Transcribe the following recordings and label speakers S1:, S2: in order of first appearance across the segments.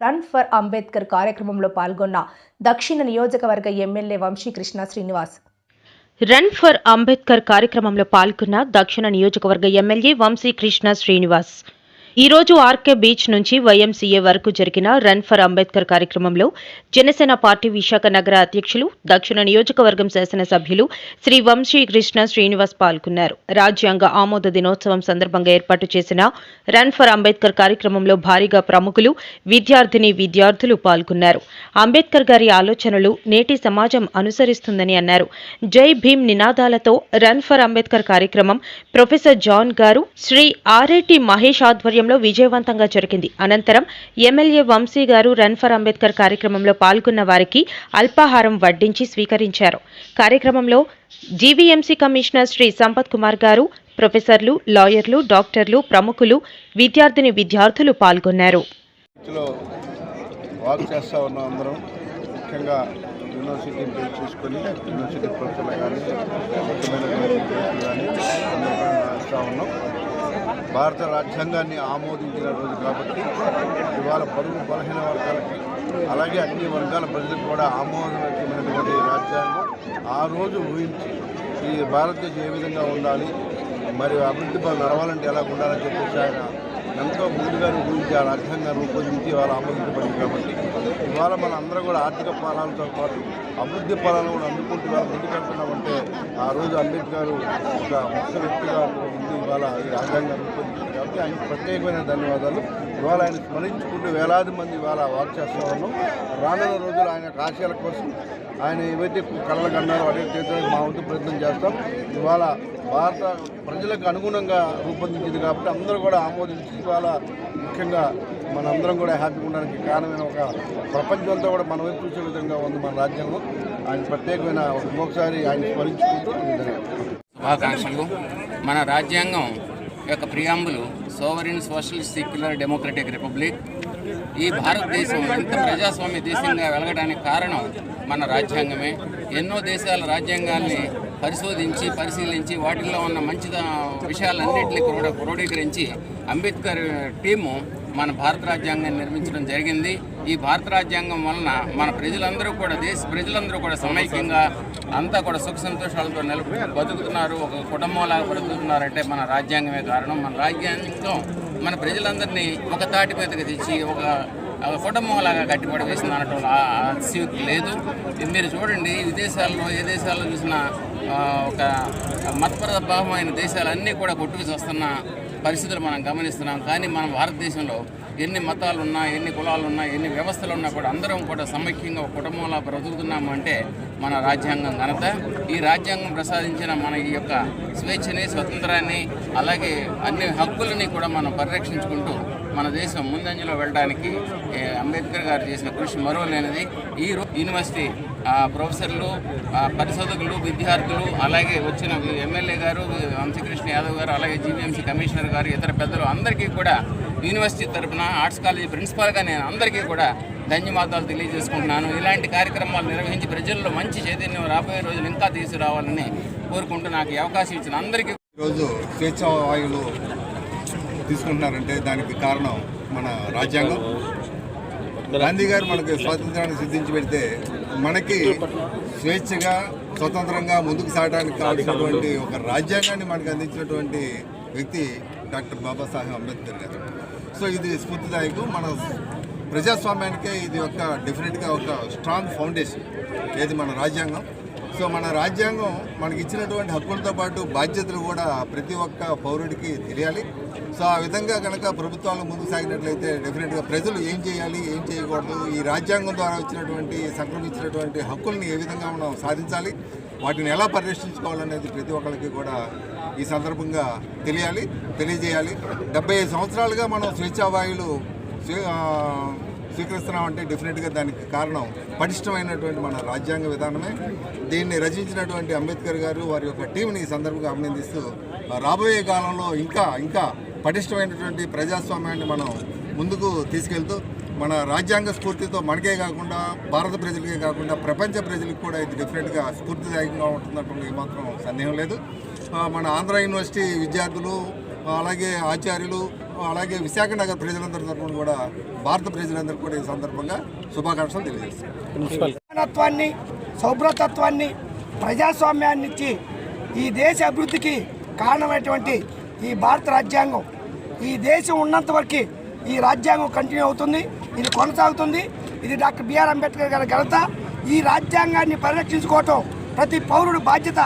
S1: Run for Ambedkar కార్యక్రమంలో పాల్గొన్న దక్షిణ నియోజకవర్గ MLA Vamsikrishna Srinivas.
S2: Run for Ambedkar కార్యక్రమంలో పాల్గొన్న దక్షిణ నియోజకవర్గ ఎమ్మెల్యే వంశీకృష్ణ శ్రీనివాస్. ఈ రోజు ఆర్కే బీచ్ నుంచి వైఎంసీఏ వరకు జరిగిన రన్ ఫర్ అంబేద్కర్ కార్యక్రమంలో జనసేన పార్టీ విశాఖ నగర అధ్యక్షులు దక్షిణ నియోజకవర్గం శాసనసభ్యులు శ్రీ వంశీ కృష్ణ శ్రీనివాస్ పాల్గొన్నారు. రాజ్యాంగ ఆమోద దినోత్సవం సందర్భంగా ఏర్పాటు చేసిన రన్ ఫర్ అంబేద్కర్ కార్యక్రమంలో భారీగా ప్రముఖులు విద్యార్థిని విద్యార్థులు పాల్గొన్నారు. అంబేద్కర్ గారి ఆలోచనలు నేటి సమాజం అనుసరిస్తుందని అన్నారు. జై భీమ్ నినాదాలతో రన్ ఫర్ అంబేద్కర్ కార్యక్రమం ప్రొఫెసర్ జాన్ గారు శ్రీ ఆర్ఐటి మహేష్ ఆధ్వర్యంలో విజయవంతంగా జరిగింది. అనంతరం ఎమ్మెల్యే వంశీ గారు రన్ ఫర్ అంబేద్కర్ కార్యక్రమంలో పాల్గొన్న వారికి అల్పాహారం వడ్డించి స్వీకరించారు. కార్యక్రమంలో జీవీఎంసీ కమిషనర్ శ్రీ సంపత్ కుమార్ గారు ప్రొఫెసర్లు లాయర్లు డాక్టర్లు ప్రముఖులు విద్యార్థిని విద్యార్థులు పాల్గొన్నారు.
S3: ముఖ్యంగా యూనివర్సిటీని బేస్ యూనివర్సిటీ ప్రొఫెసర్ కానీ ముఖ్యమైనటువంటి వ్యక్తులు కానీ అందరూ చేస్తూ ఉన్నాం భారత రాజ్యాంగాన్ని ఆమోదించిన రోజు కాబట్టి ఇవాళ పరుగు బలహీన వర్గాలకి అలాగే అన్ని వర్గాల ప్రజలకు కూడా ఆమోదమైనటువంటి రాజ్యాంగం. ఆ రోజు ఊహించి ఈ భారతదేశం ఏ విధంగా ఉండాలి మరి అభివృద్ధి పనులు నడవాలంటే ఎలా ఉండాలని చెప్పేసి ఆయన ఎంతో ముందుగానే ఊహించి అర్థంగా రాజ్యాంగం రూపొందించి ఇవాళ ఆమోదించబడింది కాబట్టి ఇవాళ మన అందరం కూడా ఆర్థిక ఫలాలతో పాటు అభివృద్ధి ఫలాలను కూడా అందుకుంటూ ఇవాళ ముందుకెళ్తున్నామంటే ఆ రోజు అంబేద్కర్ ఒక ముఖ్య వ్యక్తిగా ఉంది ఇవాళ ఈ రాజ్యాంగం రూపొందించింది కాబట్టి ఆయనకు ప్రత్యేకమైన ధన్యవాదాలు. ఇవాళ ఆయన స్మరించుకుంటూ వేలాది మంది ఇవాళ వాక్ చేస్తూ ఉన్నాం. రానున్న రోజులు ఆయన యొక్క ఆశయాల కోసం ఆయన ఏవైతే కళ్ళకు అన్నారో అదే తీర్చడానికి మా వంతు ప్రయత్నం చేస్తాం. ఇవాళ భారత ప్రజలకు అనుగుణంగా రూపొందించింది కాబట్టి అందరూ కూడా ఆమోదించి ఇవాళ ముఖ్యంగా మనందరం కూడా హ్యాపీగా ఉండడానికి కారణమైన ఒక ప్రపంచంతో కూడా మన వైపు చూసే విధంగా ఉంది మన రాజ్యాంగం ఆయన ప్రత్యేకమైన ఒకసారి ఆయన స్మరించుకుంటూ
S4: శుభాకాంక్షలు. మన రాజ్యాంగం యొక్క preamble sovereign socialist secular democratic republic ఈ భారతదేశం ఇంత ప్రజాస్వామ్య దేశంగా వెలగడానికి కారణం మన రాజ్యాంగమే. ఎన్నో దేశాల రాజ్యాంగాల్ని పరిశోధించి పరిశీలించి వాటిల్లో ఉన్న మంచి విషయాలన్నింటినీ క్రోడీకరించి అంబేద్కర్ టీము మన భారత రాజ్యాంగాన్ని నిర్మించడం జరిగింది. ఈ భారత రాజ్యాంగం వలన మన ప్రజలందరూ కూడా దేశ ప్రజలందరూ కూడా సమైక్యంగా అంతా కూడా సుఖ సంతోషాలతో నిలబ బతుకుతున్నారు. ఒక కుటుంబంలాగా బ్రతుకుతున్నారంటే మన రాజ్యాంగమే కారణం. మన రాజ్యాంగం మన ప్రజలందరినీ ఒక తాటి మీదకి తెచ్చి ఒక కుటుంబంలాగా కట్టిపడి వేసింది అనటంలో అతిశయోక్తి లేదు. మీరు చూడండి విదేశాల్లో ఏ దేశాల్లో చూసినా ఆ, ఒక మతపరభావమైన దేశాలన్నీ కూడా కొట్టుకు వస్తున్న పరిస్థితులు మనం గమనిస్తున్నాం. కానీ మన భారతదేశంలో ఎన్ని మతాలు ఉన్నా ఎన్ని కులాలు ఉన్నా ఎన్ని వ్యవస్థలు ఉన్నా కూడా అందరం కూడా సమైక్యంగా ఒక కుటుంబంలా బ్రతుకుతున్నాము అంటే మన రాజ్యాంగం ఘనత. ఈ రాజ్యాంగం ప్రసాదించిన మన ఈ యొక్క స్వేచ్ఛని స్వతంత్రాన్ని అలాగే అన్ని హక్కులని కూడా మనం పరిరక్షించుకుంటూ మన దేశం ముందంజలో వెళ్ళడానికి అంబేద్కర్ గారు చేసిన కృషి మరువలేనిది ఈ యూనివర్సిటీ ప్రొఫెసర్లు పరిశోధకులు విద్యార్థులు అలాగే వచ్చిన ఎమ్మెల్యే గారు వంశకృష్ణ యాదవ్ గారు అలాగే జీవీఎంసీ కమిషనర్ గారు ఇతర పెద్దలు అందరికీ కూడా యూనివర్సిటీ తరపున ఆర్ట్స్ కాలేజీ ప్రిన్సిపాల్గా నేను అందరికీ కూడా ధన్యవాదాలు తెలియజేసుకుంటున్నాను. ఇలాంటి కార్యక్రమాలు నిర్వహించి ప్రజల్లో మంచి చైతన్యం రాబోయే రోజులు ఇంకా తీసుకురావాలని కోరుకుంటూ నాకు అవకాశం ఇచ్చిన అందరికీ
S3: ఈరోజు స్వేచ్ఛ వాయువులు తీసుకుంటున్నారంటే దానికి కారణం మన రాజ్యాంగం. గాంధీ గారు మనకి స్వాతంత్రాన్ని సిద్ధించి పెడితే మనకి స్వేచ్ఛగా స్వతంత్రంగా ముందుకు సాగడానికి కావాల్సినటువంటి ఒక రాజ్యాంగాన్ని మనకు అందించినటువంటి వ్యక్తి డాక్టర్ బాబాసాహెబ్ అంబేద్కర్ గారు. సో ఇది స్ఫూర్తిదాయకం. మన ప్రజాస్వామ్యానికే ఇది ఒక డెఫినెట్గా ఒక స్ట్రాంగ్ ఫౌండేషన్. ఏది మన రాజ్యాంగం? సో మన రాజ్యాంగం మనకి ఇచ్చినటువంటి హక్కులతో పాటు బాధ్యతలు కూడా ప్రతి ఒక్క పౌరుడికి తెలియాలి. సో ఆ విధంగా కనుక ప్రభుత్వాలు ముందు సాగినట్లయితే డెఫినెట్గా ప్రజలు ఏం చేయాలి ఏం చేయకూడదు ఈ రాజ్యాంగం ద్వారా వచ్చినటువంటి సంక్రమించినటువంటి హక్కుల్ని ఏ విధంగా మనం సాధించాలి వాటిని ఎలా పరిరక్షించుకోవాలనేది ప్రతి ఒక్కరికి కూడా ఈ సందర్భంగా తెలియాలి తెలియజేయాలి. డెబ్బై ఐదు సంవత్సరాలుగా మనం స్వేచ్ఛావాయులు స్వీకరిస్తున్నామంటే డెఫినెట్గా దానికి కారణం పటిష్టమైనటువంటి మన రాజ్యాంగ విధానమే. దీన్ని రచించినటువంటి అంబేద్కర్ గారు వారి యొక్క టీంని ఈ సందర్భంగా అభినందిస్తూ రాబోయే కాలంలో ఇంకా ఇంకా పటిష్టమైనటువంటి ప్రజాస్వామ్యాన్ని మనం ముందుకు తీసుకెళ్తూ మన రాజ్యాంగ స్ఫూర్తితో మనకే కాకుండా భారత ప్రజలకే కాకుండా ప్రపంచ ప్రజలకు కూడా ఇది డెఫినెట్గా స్ఫూర్తిదాయకంగా ఉంటుందంటే ఏమాత్రం సందేహం లేదు. మన ఆంధ్ర యూనివర్సిటీ విద్యార్థులు అలాగే ఆచార్యులు అలాగే విశాఖ నగర్ ప్రజలందరి తరఫున కూడా భారత ప్రజలందరికీ కూడా ఈ సందర్భంగా శుభాకాంక్షలు తెలియజేస్తాను.
S5: శుభ్రతత్వాన్ని సౌభ్రతత్వాన్ని ప్రజాస్వామ్యాన్ని ఇచ్చి ఈ దేశ అభివృద్ధికి కారణమైనటువంటి ఈ భారత రాజ్యాంగం. ఈ దేశం ఉన్నంత వరకు ఈ రాజ్యాంగం కంటిన్యూ అవుతుంది ఇది కొనసాగుతుంది. ఇది డాక్టర్ బిఆర్ అంబేద్కర్ గారి ఘనత. ఈ రాజ్యాంగాన్ని పరిరక్షించుకోవటం ప్రతి పౌరుడు బాధ్యత.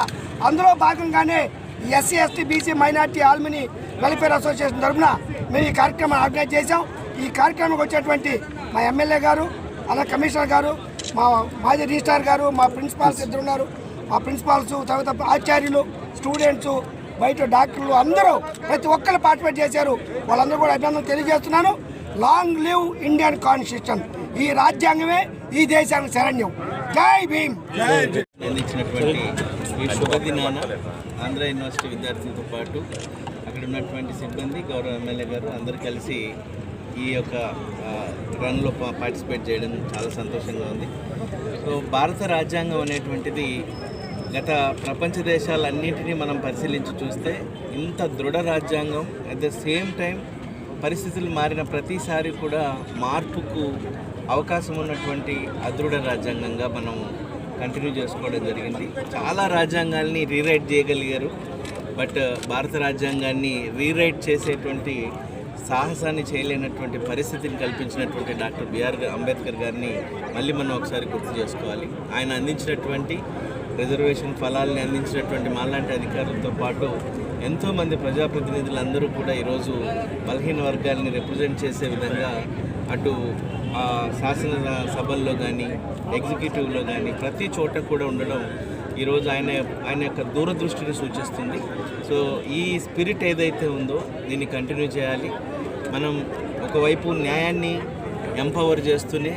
S5: అందులో భాగంగానే SC ST BC minority alumni welfare association తరఫున మేము ఈ కార్యక్రమం ఆర్గనైజ్ చేశాం. ఈ కార్యక్రమానికి వచ్చేటువంటి మా ఎమ్మెల్యే గారు అలా కమిషనర్ గారు మా మాజీ రిజిస్ట్రార్ గారు మా ప్రిన్సిపాల్స్ ఇద్దరు ఉన్నారు మా ప్రిన్సిపాల్స్ తర్వాత ఆచార్యులు స్టూడెంట్స్ బయట డాక్టర్లు అందరూ ప్రతి ఒక్కరు పార్టిసిపేట్ చేశారు. వాళ్ళందరూ కూడా అభినందనలు తెలియజేస్తున్నాను. Long live Indian constitution. ఈ రాజ్యాంగమే ఈ దేశానికి శరణ్యం. జై భీమ్!
S6: ఈ శుభదినాన ఆంధ్ర యూనివర్సిటీ విద్యార్థులతో పాటు అక్కడ ఉన్నటువంటి సిబ్బంది గౌరవ ఎమ్మెల్యే గారు అందరూ కలిసి ఈ యొక్క రన్లో పార్టిసిపేట్ చేయడం చాలా సంతోషంగా ఉంది. సో భారత రాజ్యాంగం అనేటువంటిది గత ప్రపంచ దేశాలన్నింటినీ మనం పరిశీలించి చూస్తే ఇంత దృఢ రాజ్యాంగం అట్ ద సేమ్ టైం పరిస్థితులు మారిన ప్రతిసారి కూడా మార్పుకు అవకాశం ఉన్నటువంటి అదృఢ రాజ్యాంగంగా మనం కంటిన్యూ చేసుకోవడం జరిగింది. చాలా రాజ్యాంగాల్ని రీరైట్ చేయగలిగారు. బట్ uh, భారత రాజ్యాంగాన్ని రీరైట్ చేసేటువంటి సాహసాన్ని చేయలేనటువంటి పరిస్థితిని కల్పించినటువంటి డాక్టర్ బిఆర్ అంబేద్కర్ గారిని మళ్ళీ మనం ఒకసారి గుర్తు చేసుకోవాలి. ఆయన అందించినటువంటి రిజర్వేషన్ ఫలాల్ని అందించినటువంటి మాలాంటి అధికారులతో పాటు ఎంతోమంది ప్రజాప్రతినిధులందరూ కూడా ఈరోజు బలహీన వర్గాల్ని రిప్రజెంట్ చేసే విధంగా అటు శాసన సభల్లో కానీ ఎగ్జిక్యూటివ్లో కానీ ప్రతి చోట కూడా ఉండడం ఈరోజు ఆయన ఆయన యొక్క దూరదృష్టిని సూచిస్తుంది. సో ఈ స్పిరిట్ ఏదైతే ఉందో దీన్ని కంటిన్యూ చేయాలి. మనం ఒకవైపు న్యాయాన్ని ఎంపవర్ చేస్తూనే